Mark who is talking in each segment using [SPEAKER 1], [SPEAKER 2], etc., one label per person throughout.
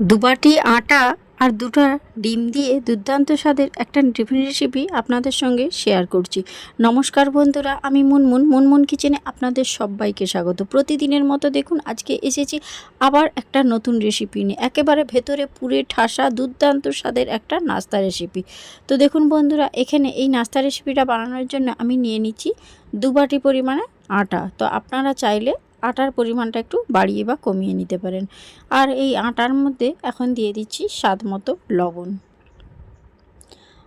[SPEAKER 1] দুবাটি আটা আর দুটো ডিম দিয়ে দুর্দান্ত স্বাদের একটা টিফিন রেসিপি আপনাদের সঙ্গে শেয়ার করছি। নমস্কার বন্ধুরা, আমি মুনমুন। মুনমুন কিচেনে আপনাদের সবাইকে স্বাগত। প্রতিদিনের মতো দেখুন, আজকে এসেছি আবার একটা নতুন রেসিপি নিয়ে। একেবারে ভেতরে পুরে ঠাসা, দুর্দান্ত স্বাদের একটা নাস্তা রেসিপি তো দেখুন বন্ধুরা, এখানে এই নাস্তা রেসিপিটা বানানোর জন্য আমি নিয়ে নিচ্ছি দু বাটি পরিমাণে আটা। তো আপনারা চাইলে আটার পরিমাণটা একটু বাড়িয়ে বা কমিয়ে নিতে পারেন। আর এই আটার মধ্যে এখন দিয়ে দিচ্ছি স্বাদ মতো লবণ।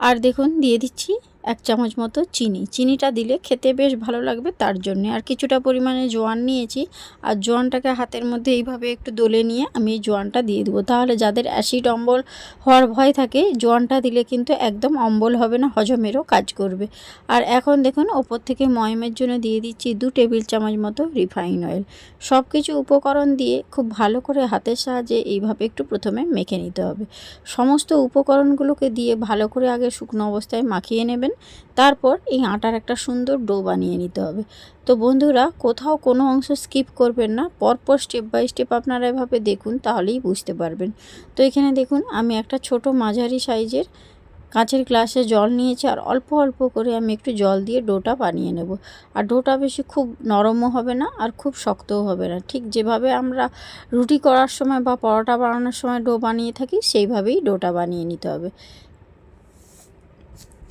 [SPEAKER 1] আর দেখুন, দিয়ে দিচ্ছি এক চামচ মতো চিনি। চিনিটা দিলে খেতে বেশ ভালো লাগবে তার জন্যে। আর কিছুটা পরিমাণে জোয়ান নিয়েছি। আর জোয়ানটাকে হাতের মধ্যে এইভাবে একটু দোলে নিয়ে আমি এই জোয়ানটা দিয়ে দেবো। তাহলে যাদের অ্যাসিড অম্বল হওয়ার ভয় থাকে, জোয়ানটা দিলে কিন্তু একদম অম্বল হবে না, হজমেরও কাজ করবে। আর এখন দেখুন, ওপর থেকে ময়মের জন্য দিয়ে দিচ্ছি দু টেবিল চামচ মতো রিফাইন অয়েল। সব কিছু উপকরণ দিয়ে খুব ভালো করে হাতের সাহায্যে এইভাবে একটু প্রথমে মেখে নিতে হবে। সমস্ত উপকরণগুলোকে দিয়ে ভালো করে আগে শুকনো অবস্থায় মাখিয়ে নেবেন। তারপর এই আটার একটা সুন্দর ডো বানিয়ে নিতে হবে। তো বন্ধুরা, কোথাও কোনো অংশ স্কিপ করবেন না, পরপর স্টেপ বাই স্টেপ আপনারা এভাবে দেখুন, তাহলেই বুঝতে পারবেন। তো এখানে দেখুন, আমি একটা ছোট মাঝারি সাইজের কাঁচের গ্লাসে জল নিয়েছি, আর অল্প অল্প করে আমি একটু জল দিয়ে ডোটা বানিয়ে নেব। আর ডোটা বেশি খুব নরমও হবে না, আর খুব শক্তও হবে না। ঠিক যেভাবে আমরা রুটি করার সময় বা পরোটা বানানোর সময় ডো বানিয়ে থাকি, সেইভাবেই ডোটা বানিয়ে নিতে হবে।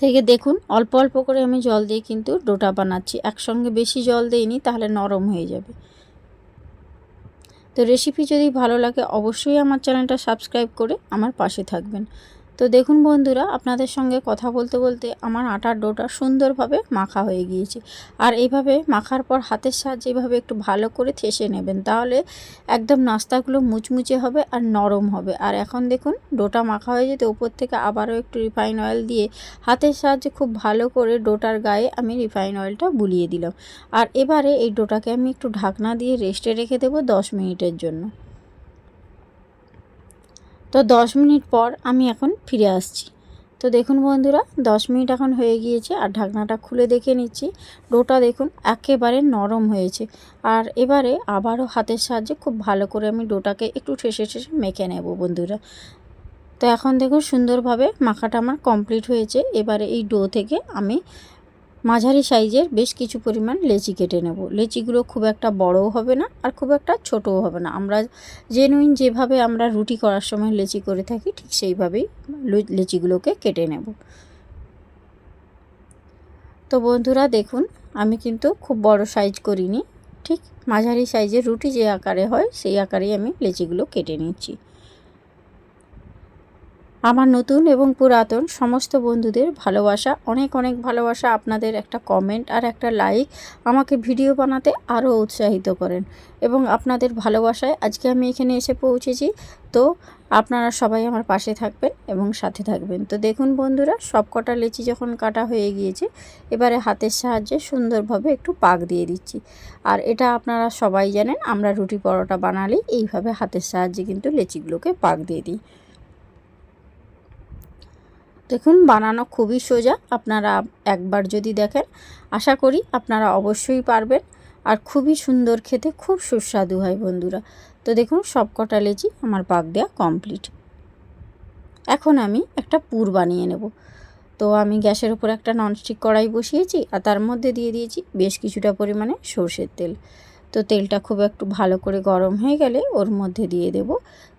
[SPEAKER 1] থেকে দেখুন, অল্প অল্প করে আমি জল দিয়ে কিন্তু ডোটা বানাচ্ছি। একসঙ্গে বেশি জল দিইনি, তাহলে নরম হয়ে যাবে। তো রেসিপি যদি ভালো লাগে, অবশ্যই আমার চ্যানেলটা সাবস্ক্রাইব করে আমার পাশে থাকবেন। তো দেখুন বন্ধুরা, আপনাদের সঙ্গে কথা বলতে বলতে আমার আটার ডোটা সুন্দরভাবে মাখা হয়ে গিয়েছে। আর এইভাবে মাখার পর হাতের সাহায্যে এইভাবে একটু ভালো করে থেসে নেবেন, তাহলে একদম নাস্তাগুলো মুচমুচে হবে আর নরম হবে। আর এখন দেখুন, ডোটা মাখা হয়ে যেতে উপর থেকে আবারও একটু রিফাইন অয়েল দিয়ে হাতের সাহায্যে খুব ভালো করে ডোটার গায়ে আমি রিফাইন অয়েলটা বুলিয়ে দিলাম। আর এবারে এই ডোটাকে আমি একটু ঢাকনা দিয়ে রেস্টে রেখে দেবো দশ মিনিটের জন্য। তো দশ মিনিট পর আমি এখন ফিরে আসছি। তো দেখুন বন্ধুরা, দশ মিনিট এখন হয়ে গিয়েছে আর ঢাকনাটা খুলে দেখে নিচ্ছি। ডোটা দেখুন একেবারে নরম হয়েছে আর এবারে আবারও হাতের সাহায্যে খুব ভালো করে আমি ডোটাকে একটু ঠেসে ঠেসে মেখে নেব বন্ধুরা। তো এখন দেখুন সুন্দরভাবে মাখাটা আমার কমপ্লিট হয়েছে। এবারে এই ডো থেকে আমি মাঝারি সাইজের বেশ কিছু পরিমাণ লেচি কেটে নেব। লেচিগুলো খুব একটা বড়ও হবে না আর খুব একটা ছোটও হবে না। আমরা জেনুইন যেভাবে আমরা রুটি করার সময় লেচি করে থাকি, ঠিক সেইভাবেই লেচিগুলোকে কেটে নেব। তো বন্ধুরা দেখুন, আমি কিন্তু খুব বড় সাইজ করিনি, ঠিক? মাঝারি সাইজের রুটি যে আকারে হয়, সেই আকারেই আমি লেচিগুলো কেটে নিচ্ছি। আমার নতুন এবং পুরাতন সমস্ত বন্ধুদের ভালোবাসা, অনেক অনেক ভালোবাসা আপনাদের একটা কমেন্ট আর একটা লাইক আমাকে ভিডিও বানাতে আরও উৎসাহিত করেন এবং আপনাদের ভালোবাসায় আজকে আমি এখানে এসে পৌঁছেছি। তো আপনারা সবাই আমার পাশে থাকবেন এবং সাথে থাকবেন। তো দেখুন বন্ধুরা সব কটা লেচি যখন কাটা হয়ে গিয়েছে, এবারে হাতের সাহায্যে সুন্দরভাবে একটু পাক দিয়ে দিচ্ছি। আর এটা আপনারা সবাই জানেন, আমরা রুটি পরোটা বানালেই এইভাবে হাতের সাহায্যে কিন্তু লেচিগুলোকে পাক দিয়ে দিই। দেখুন, বানানো খুবই সোজা। আপনারা একবার যদি দেখেন, আশা করি আপনারা অবশ্যই পারবেন। আর খুবই সুন্দর খেতে, খুব সুস্বাদু হয় বন্ধুরা। তো দেখুন সব কটা লেচি আমার পাক দেওয়া কমপ্লিট। এখন আমি একটা পুর বানিয়ে নেব। তো আমি গ্যাসের উপর একটা ননস্টিক কড়াই বসিয়েছি, আর তার মধ্যে দিয়ে দিয়েছি বেশ কিছুটা পরিমাণে সর্ষের তেল। তো তেলটা খুব একটু ভালো করে গরম হয়ে গেলে ওর মধ্যে দিয়ে দেব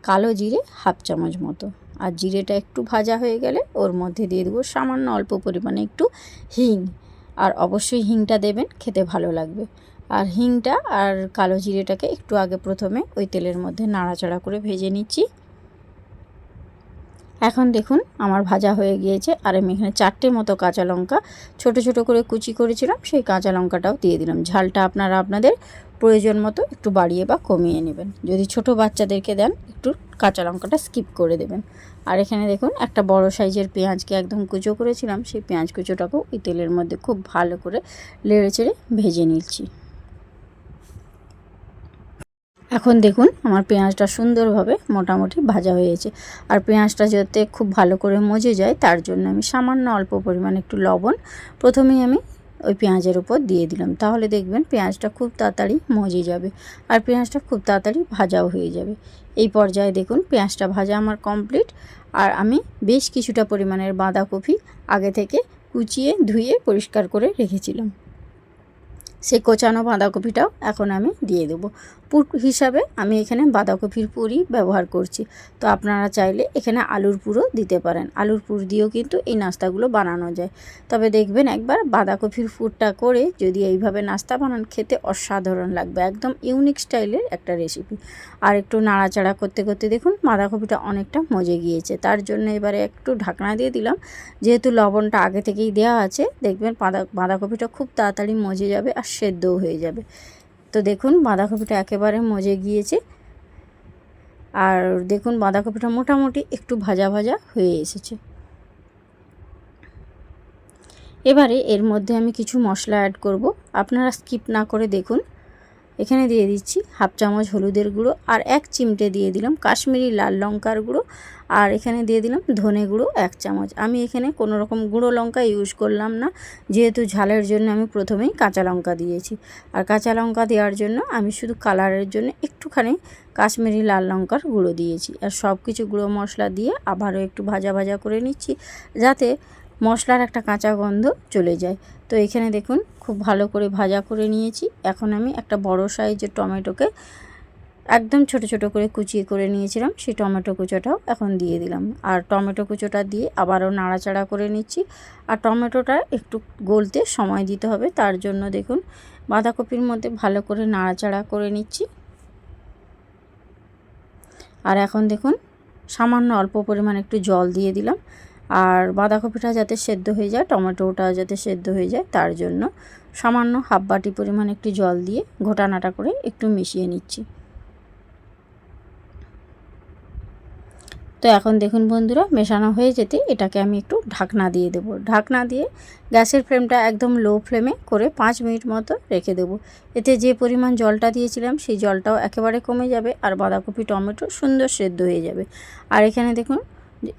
[SPEAKER 1] কালো জিরে হাফ চামচ মতো। আর জিরেটা একটু ভাজা হয়ে গেলে ওর মধ্যে দিয়ে দেবো সামান্য অল্প পরিমাণে একটু হিং। আর অবশ্যই হিংটা দেবেন, খেতে ভালো লাগবে। আর হিংটা আর কালো জিরেটাকে একটু আগে প্রথমে ওই তেলের মধ্যে নাড়াচাড়া করে ভেজে নিচ্ছি। এখন দেখুন আমার ভাজা হয়ে গিয়েছে আর আমি এখানে চারটে মতো কাঁচা লঙ্কা ছোট ছোট করে কুচি করেছিলাম, সেই কাঁচা লঙ্কাটাও দিয়ে দিলাম। ঝালটা আপনারা আপনাদের প্রয়োজন মতো একটু বাড়িয়ে বা কমিয়ে নেবেন। যদি ছোট বাচ্চাদেরকে দেন, একটু কাঁচা লঙ্কাটা স্কিপ করে দেবেন। আর এখানে দেখুন, একটা বড় সাইজের পেঁয়াজকে একদম কুচো করেছিলাম। সেই পেঁয়াজ কুচোটাকেও এই তেলের মধ্যে খুব ভালো করে লেড়ে চেড়ে ভেজে নিচ্ছি। এখন দেখুন, আমার পেঁয়াজটা সুন্দরভাবে মোটামুটি ভাজা হয়েছে আর পেঁয়াজটা যাতে খুব ভালো করে মজে যায়, তার জন্য আমি সামান্য অল্প পরিমাণ একটু লবণ। প্রথমেই আমি ওই পেঁয়াজের উপর দিয়ে দিলাম। তাহলে দেখবেন পেঁয়াজটা খুব তাড়াতাড়ি মজে যাবে আর পেঁয়াজটা খুব তাড়াতাড়ি ভাজাও হয়ে যাবে। এই পর্যায়ে দেখুন পেঁয়াজটা ভাজা আমার কমপ্লিট আর আমি বেশ কিছুটা পরিমাণের বাঁধাকপি আগে থেকে কুচিয়ে ধুয়ে পরিষ্কার করে রেখেছিলাম। সেই কোচানো বাঁধাকপিটাও এখন আমি দিয়ে দেবো। পুর হিসাবে আমি এখানে বাঁধাকপির পুরই ব্যবহার করছি। তো আপনারা চাইলে এখানে আলুর পুরও দিতে পারেন। আলুর পুর দিয়েও কিন্তু এই নাস্তাগুলো বানানো যায়। তবে দেখবেন একবার বাঁধাকপির পুরটা করে যদি এইভাবে নাস্তা বানান, খেতে অসাধারণ লাগবে। একদম ইউনিক স্টাইলের একটা রেসিপি। আর একটু নাড়াচাড়া করতে করতে দেখুন বাঁধাকপিটা অনেকটা মজে গিয়েছে। তার জন্য এবারে একটু ঢাকনা দিয়ে দিলাম। যেহেতু লবণটা আগে থেকেই দেওয়া আছে, দেখবেন বাঁধা, বাঁধাকপিটা খুব তাড়াতাড়ি মজে যাবে আর সেদ্ধও হয়ে যাবে। তো দেখুন বাঁধাকপিটা একেবারে মজে গিয়েছে। আর দেখুন বাঁধাকপিটা মোটামুটি একটু ভাজা ভাজা হয়ে এসেছে। এবারে এর মধ্যে আমি কিছু মশলা অ্যাড করব। আপনারা স্কিপ না করে দেখুন। এখানে দিয়ে দিচ্ছি হাফ চামচ হলুদের গুঁড়ো আর এক চিমটে দিয়ে দিলাম কাশ্মীরি লাল লঙ্কার গুঁড়ো। আর এখানে দিয়ে দিলাম ধনে গুঁড়ো এক চামচ। আমি এখানে কোনো রকম গুঁড়ো লঙ্কা ইউজ করলাম না, যেহেতু ঝালের জন্য আমি প্রথমেই কাঁচা লঙ্কা দিয়েছি। আর কাঁচা লঙ্কা দেওয়ার জন্য আমি শুধু কালারের জন্য একটুখানি কাশ্মীরি লাল লঙ্কার গুঁড়ো দিয়েছি। আর সব কিছু গুঁড়ো মশলা দিয়ে আবারও একটু ভাজা ভাজা করে নিচ্ছি, যাতে মশলার একটা কাঁচা গন্ধ চলে যায়। তো এখানে দেখুন, খুব ভালো করে ভাজা করে নিয়েছি। এখন আমি একটা বড় সাইজের টমেটোকে একদম ছোট ছোট করে কুচিয়ে করে নিয়েছিলাম। সেই টমেটো কুচোটাও এখন দিয়ে দিলাম। আর টমেটো কুচোটা দিয়ে আবারও নাড়াচাড়া করে নিচ্ছি। আর টমেটোটা একটু গলতে সময় দিতে হবে। তার জন্য দেখুন, বাঁধাকপির মধ্যে ভালো করে নাড়াচাড়া করে নিচ্ছি। আর এখন দেখুন, সামান্য অল্প পরিমাণ একটু জল দিয়ে দিলাম। আর বাঁধাকপিটা যাতে সেদ্ধ হয়ে যায়, টমেটোটা যাতে সেদ্ধ হয়ে যায়, তার জন্য সামান্য হাফ বাটি পরিমাণ একটু জল দিয়ে ঘোটানাটা করে একটু মিশিয়ে নিচ্ছি। তো এখন দেখুন বন্ধুরা, মেশানো হয়ে যেতে এটাকে আমি একটু ঢাকনা দিয়ে দেবো। ঢাকনা দিয়ে গ্যাসের ফ্লেমটা একদম লো ফ্লেমে করে পাঁচ মিনিট মতো রেখে দেবো। এতে যে পরিমাণ জলটা দিয়েছিলাম, সেই জলটাও একেবারে কমে যাবে আর বাঁধাকপি, টমেটো সুন্দর সেদ্ধ হয়ে যাবে। আর এখানে দেখুন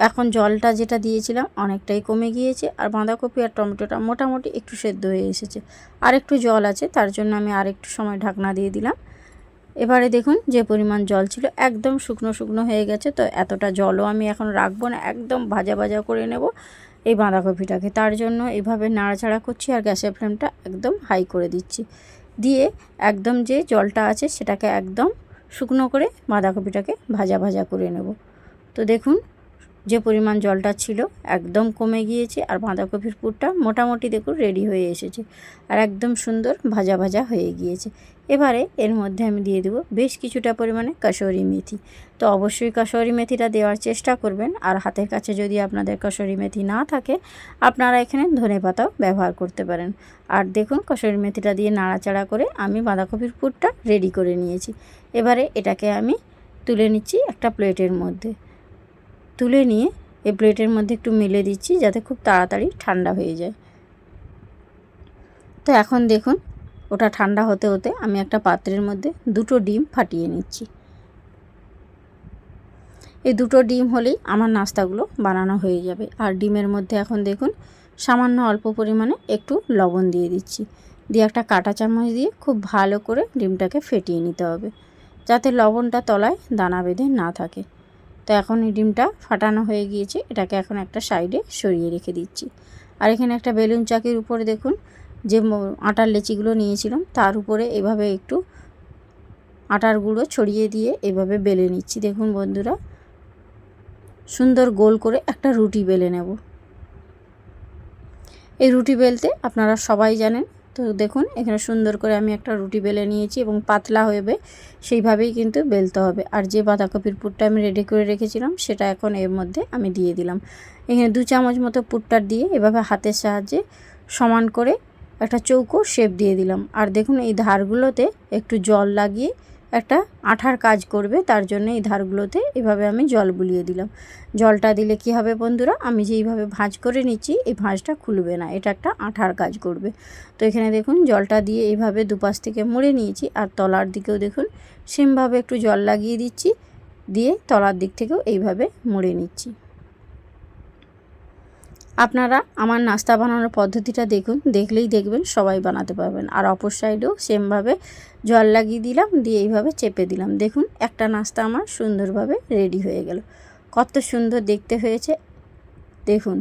[SPEAKER 1] এখন জলটা যেটা দিয়েছিলাম অনেকটাই কমে গিয়েছে, আর বাঁধাকপি আর টমেটোটা মোটামুটি একটু সেদ্ধ হয়ে এসেছে। আর একটু জল আছে, তার জন্য আমি আর একটু সময় ঢাকনা দিয়ে দিলাম। এবারে দেখুন যে পরিমাণ জল ছিল, একদম শুকনো শুকনো হয়ে গেছে, তো এতটা জলও আমি এখন রাখব না, একদম ভাজা ভাজা করে নেব এই বাঁধাকপিটাকে। তার জন্য এভাবে নাড়াচাড়া করছি আর গ্যাসের ফ্লেমটা একদম হাই করে দিচ্ছি। দিয়ে একদম যে জলটা আছে সেটাকে একদম শুকনো করে বাঁধাকপিটাকে ভাজা ভাজা করে নেব। তো দেখুন যে পরিমাণ জলটা ছিল একদম কমে গিয়েছে আর বাঁধাকপির পুরটা মোটামুটি দেখুন রেডি হয়ে এসেছে আর একদম সুন্দর ভাজা ভাজা হয়ে গিয়েছে। এবারে এর মধ্যে আমি দিয়ে দেবো বেশ কিছুটা পরিমাণে কাসরি মেথি। তো অবশ্যই কাসরি মেথিটা দেওয়ার চেষ্টা করবেন আর হাতের কাছে যদি আপনাদের কাসরি মেথি না থাকে, আপনারা এখানে ধনে পাতাও ব্যবহার করতে পারেন। আর দেখুন কাসরি মেথিটা দিয়ে নাড়াচাড়া করে আমি বাঁধাকপির পুরটা রেডি করে নিয়েছি। এবারে এটাকে আমি তুলে নিচ্ছি একটা প্লেটের মধ্যে। তুলে নিয়ে এই প্লেটের মধ্যে একটু মেলে দিচ্ছি যাতে খুব তাড়াতাড়ি ঠান্ডা হয়ে যায়। তো এখন দেখুন, ওটা ঠান্ডা হতে হতে আমি একটা পাত্রের মধ্যে দুটো ডিম ফাটিয়ে নিচ্ছি। এই দুটো ডিম হলেই আমার নাস্তাগুলো বানানো হয়ে যাবে। আর ডিমের মধ্যে এখন দেখুন, সামান্য অল্প পরিমাণে একটু লবণ দিয়ে দিচ্ছি। দিয়ে একটা কাটা চামচ দিয়ে খুব ভালো করে ডিমটাকে ফেটিয়ে নিতে হবে, যাতে লবণটা তলায় দানা বেঁধে না থাকে। তো এখন এই ডিমটা ফাটানো হয়ে গিয়েছে, এটাকে এখন একটা সাইডে সরিয়ে রেখে দিচ্ছি। আর এখানে একটা বেলুন চাকির উপরে দেখুন, যে আটার লেচিগুলো নিয়েছিলাম, তার উপরে এভাবে একটু আটার গুঁড়ো ছড়িয়ে দিয়ে এভাবে বেলে নিচ্ছি। দেখুন বন্ধুরা, সুন্দর গোল করে একটা রুটি বেলে নেব। এই রুটি বেলতে আপনারা সবাই জানেন তো দেখুন, এখানে সুন্দর করে আমি একটা রুটি বেলে নিয়েছি এবং পাতলা হবে সেইভাবেই কিন্তু বেলতে হবে। আর যে বাঁধাকপির পুরটা আমি রেডি করে রেখেছিলাম, সেটা এখন এর মধ্যে আমি দিয়ে দিলাম। এখানে দু চামচ মতো পুরটা দিয়ে এভাবে হাতের সাহায্যে সমান করে একটা চৌকো শেপ দিয়ে দিলাম। আর দেখুন, এই ধারগুলোতে একটু জল লাগিয়ে একটা আঠার কাজ করবে, তার জন্য এই ধারগুলোতে এভাবে আমি জল বুলিয়ে দিলাম। জলটা দিলে কি হবে বন্ধুরা? আমি যে এইভাবে ভাঁজ করে নিচ্ছি, এই ভাঁজটা খুলবে না, এটা একটা আঠার কাজ করবে। তো এখানে দেখুন, জলটা দিয়ে এইভাবে দুপাশ থেকে মুড়ে নিয়েছি, আর তলার দিকেও দেখুন, সেমভাবে একটু জল লাগিয়ে দিচ্ছি, দিয়ে তলার দিক থেকেও এইভাবে মুড়ে নিচ্ছি। আপনারা আমার নাস্তা বানানোর পদ্ধতিটা দেখুন, দেখলেই দেখবেন সবাই বানাতে পারবেন। আর অপর সাইডেও সেমভাবে জল লাগিয়ে দিলাম, দিয়ে এইভাবে চেপে দিলাম। দেখুন, একটা নাস্তা আমার সুন্দরভাবে রেডি হয়ে গেল। কত সুন্দর দেখতে হয়েছে। দেখুন,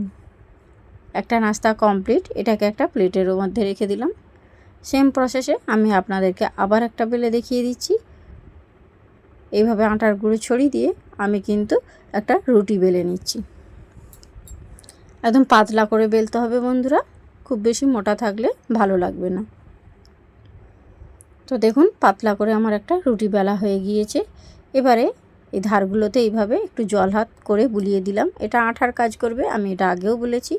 [SPEAKER 1] একটা নাস্তা কমপ্লিট। এটাকে একটা প্লেটের মধ্যে রেখে দিলাম। সেম প্রসেসে আমি আপনাদেরকে আবার একটা বেলে দেখিয়ে দিচ্ছি। এইভাবে আটার গুঁড়ো ছড়িয়ে দিয়ে আমি কিন্তু একটা রুটি বেলে নিচ্ছি। একদম পাতলা করে বেলতে হবে বন্ধুরা। খুব বেশি মোটা থাকলে ভালো লাগবে না। তো দেখুন, পাতলা করে আমার একটা রুটি বেলা হয়ে গিয়েছে। এবারে এই ধারগুলোতে এইভাবে একটু জল হাত করে বুলিয়ে দিলাম। এটা আঠার কাজ করবে, আমি এটা আগেও বলেছি।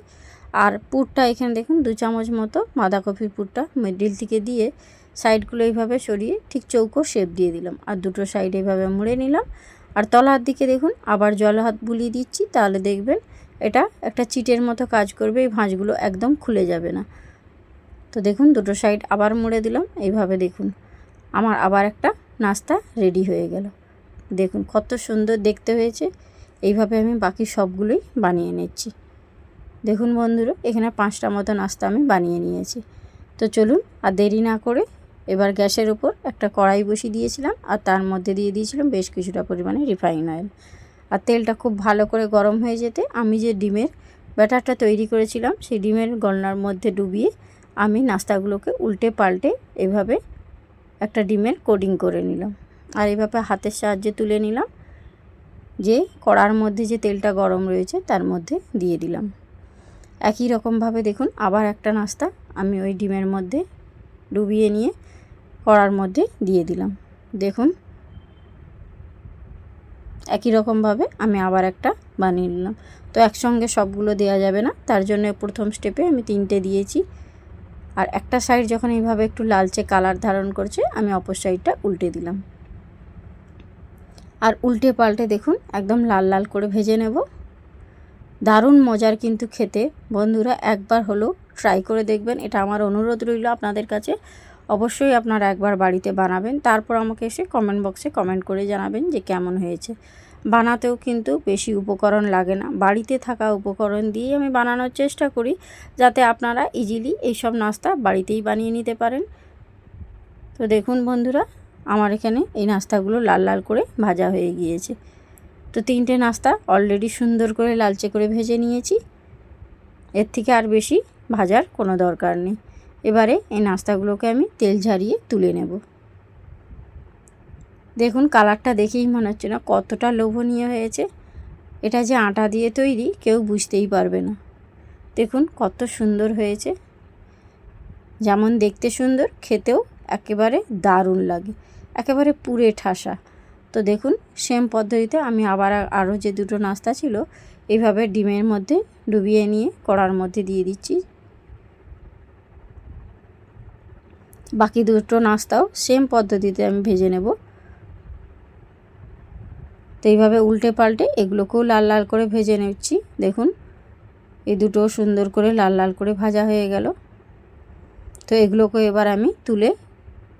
[SPEAKER 1] আর পুরটা এখানে দেখুন, দু চামচ মতো বাঁধাকপির পুরটা মিডিল থেকে দিয়ে সাইডগুলো এইভাবে সরিয়ে ঠিক চৌকো শেপ দিয়ে দিলাম। আর দুটো সাইড এইভাবে মুড়ে নিলাম। আর তলার দিকে দেখুন, আবার জল হাত বুলিয়ে দিচ্ছি। তাহলে দেখবেন এটা একটা চিটের মতো কাজ করবে, এই ভাঁজগুলো একদম খুলে যাবে না। তো দেখুন, দুটো সাইড আবার মুড়ে দিলাম, এইভাবে দেখুন, আমার আবার একটা নাস্তা রেডি হয়ে গেল। দেখুন, কত সুন্দর দেখতে হয়েছে, এইভাবে আমি বাকি সবগুলোই বানিয়ে নিচ্ছি। দেখুন বন্ধুরা, এখানে পাঁচটা মতো নাস্তা আমি বানিয়ে নিয়েছি। তো চলুন, আর দেরি না করে এবার গ্যাসের উপর একটা কড়াই বসিয়ে দিয়েছিলাম, আর তার মধ্যে দিয়ে দিয়েছিলাম বেশ কিছুটা পরিমাণে রিফাইন অয়েল। আর তেলটা খুব ভালো করে গরম হয়ে যেতে আমি যে ডিমের ব্যাটারটা তৈরি করেছিলাম, সেই ডিমের গলনার মধ্যে ডুবিয়ে আমি নাস্তাগুলোকে উল্টে পাল্টে এভাবে একটা ডিমের কোডিং করে নিলাম। আর এভাবে হাতের সাহায্যে তুলে নিলাম যে কড়ার মধ্যে যে তেলটা গরম রয়েছে তার মধ্যে দিয়ে দিলাম। একই রকমভাবে দেখুন আবার একটা নাস্তা আমি ওই ডিমের মধ্যে ডুবিয়ে নিয়ে কড়ার মধ্যে দিয়ে দিলাম। দেখুন একই রকমভাবে আমি আবার একটা বানিয়ে নিলাম। তো একসঙ্গে সবগুলো দেওয়া যাবে না। তার জন্য প্রথম স্টেপে আমি তিনটে দিয়েছি। আর একটা সাইড যখন এইভাবে একটু লালচে কালার ধারণ করছে, আমি অপর সাইডটা উল্টে দিলাম। আর উল্টে পাল্টে দেখুন, একদম লাল লাল করে ভেজে নেব। দারুণ মজার কিন্তু খেতে। বন্ধুরা একবার হলেও ট্রাই করে দেখবেন। এটা আমার অনুরোধ রইল আপনাদের কাছে। অবশ্যই আপনারা একবার বাড়িতে বানাবেন। তারপর আমাকে এসে কমেন্ট বক্সে কমেন্ট করে জানাবেন যে কেমন হয়েছে। বানাতেও কিন্তু বেশি উপকরণ লাগে না। বাড়িতে থাকা উপকরণ দিয়ে আমি বানানোর চেষ্টা করি, যাতে আপনারা ইজিলি এইসব নাস্তা বাড়িতেই বানিয়ে নিতে পারেন। তো দেখুন বন্ধুরা, আমার এখানে এই নাস্তাগুলো লাল লাল করে ভাজা হয়ে গিয়েছে। তো তিনটে নাস্তা অলরেডি সুন্দর করে লালচে করে ভেজে নিয়েছি। এর থেকে আর বেশি ভাজার কোনো দরকার নেই। এবারে এই নাস্তাগুলোকে আমি তেল ঝারিয়ে তুলে নেব। দেখুন, কালারটা দেখেই মনে হচ্ছে না কতটা লোভনীয় হয়েছে। এটা যে আটা দিয়ে তৈরি, কেউ বুঝতেই পারবে না। দেখুন, কত সুন্দর হয়েছে। যেমন দেখতে সুন্দর, খেতেও একেবারে দারুণ লাগে। একেবারে পুরে ঠাসা। তো দেখুন, সেম পদ্ধতিতে আমি আবার আরও যে দুটো নাস্তা ছিল এইভাবে ডিমের মধ্যে ডুবিয়ে নিয়ে কড়ার মধ্যে দিয়ে দিচ্ছি। বাকি দুটো নাস্তাও সেম পদ্ধতিতে আমি ভেজে নেব। তো এইভাবে উল্টে পাল্টে এগুলোকেও লাল লাল করে ভেজে নিচ্ছি। দেখুন, এই দুটো সুন্দর করে লাল লাল করে ভাজা হয়ে গেল। তো এগুলোকে এবার আমি তুলে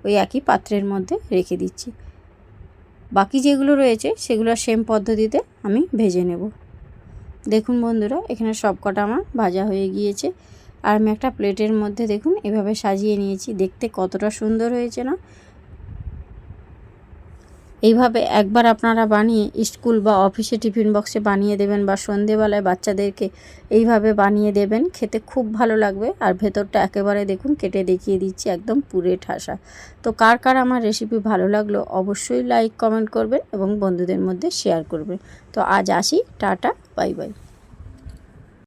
[SPEAKER 1] ওই একই পাত্রের মধ্যে রেখে দিচ্ছি। বাকি যেগুলো রয়েছে সেগুলো সেম পদ্ধতিতে আমি ভেজে নেব। দেখুন বন্ধুরা, এখানে সব কটা আমার ভাজা হয়ে গিয়েছে। আর আমি একটা প্লেটের মধ্যে দেখুন, এভাবে সাজিয়ে নিয়েছি। দেখতে কতটা সুন্দর হয়েছে না? এইভাবে একবার আপনারা বানিয়ে স্কুল বা অফিসে টিফিন বক্সে বানিয়ে দেবেন বা সন্ধেবেলায় বাচ্চাদেরকে এইভাবে বানিয়ে দেবেন, খেতে খুব ভালো লাগবে। আর ভেতরটা একেবারে দেখুন, কেটে দেখিয়ে দিচ্ছি একদম পুরে ঠাসা। তো কার কার আমার রেসিপি ভালো লাগল অবশ্যই লাইক কমেন্ট করবেন এবং বন্ধুদের মধ্যে শেয়ার করবেন। তো আজ আসি, টাটা বাই বাই